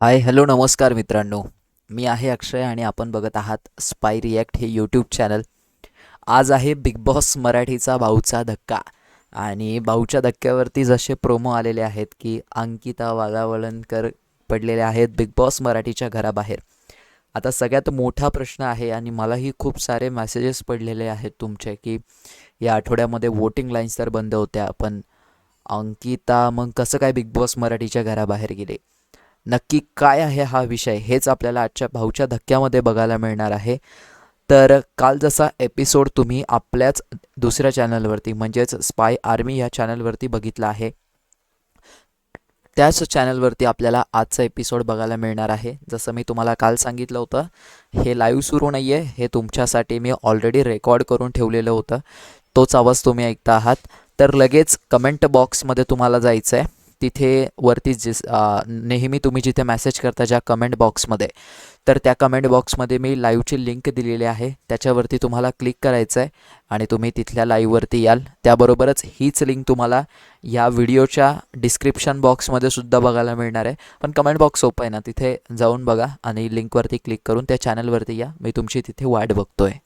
Hi hello नमस्कार मित्रांनो. मी आहे अक्षय आणि आपण बघत आहात स्पाय रिॲक्ट हे यूट्यूब चॅनल आज आहे बिग बॉस मराठीचा भाऊचा धक्का. आणि भाऊच्या धक्क्यावरती जसे प्रोमो आलेले आहेत की अंकिता वाघावळणकर पडलेले आहेत बिग बॉस मराठीच्या घराबाहेर. आता सगळ्यात मोठा प्रश्न आहे आणि मलाही खूप सारे मेसेजेस पडलेले आहेत तुमचे की या आठवड्यामध्ये वोटिंग लाईन्स तर बंद होत्या पण अंकिता मग कसं काय बिग बॉस मराठीच्या घराबाहेर गेले? नक्की काय आहे हा विषय हेच आपल्याला आजच्या भाऊच्या धक्क्यामध्ये बघायला मिळणार आहे. तर काल जसा एपिसोड तुम्ही आपल्याच दुसऱ्या चॅनलवरती म्हणजेच स्पाय आर्मी या चॅनलवरती बघितला आहे. त्याच चॅनलवरती आपल्याला आजचा एपिसोड बघायला मिळणार आहे. जसं मी तुम्हाला काल सांगितलं होतं हे लाईव्ह सुरू नाही आहे हे तुमच्यासाठी मी ऑलरेडी रेकॉर्ड करून ठेवलेलं होतं. तोच आवाज तुम्ही ऐकता आहात. तर लगेच कमेंट बॉक्समध्ये तुम्हाला जायचं आहे तिथे वरती जिस नेहमी तुम्ही जिथे मेसेज करता ज्या कमेंट बॉक्समध्ये तर त्या कमेंट बॉक्समध्ये मी लाईव्हची लिंक दिलेली आहे. त्याच्यावरती तुम्हाला क्लिक करायचं आहे आणि तुम्ही तिथल्या लाईव्हवरती याल. त्याबरोबरच हीच लिंक तुम्हाला या व्हिडिओच्या डिस्क्रिप्शन बॉक्समध्ये सुद्धा बघायला मिळणार आहे. पण कमेंट बॉक्स सोपं आहे ना तिथे जाऊन बघा आणि लिंकवरती क्लिक करून त्या चॅनलवरती या. मी तुमची तिथे वाट आहे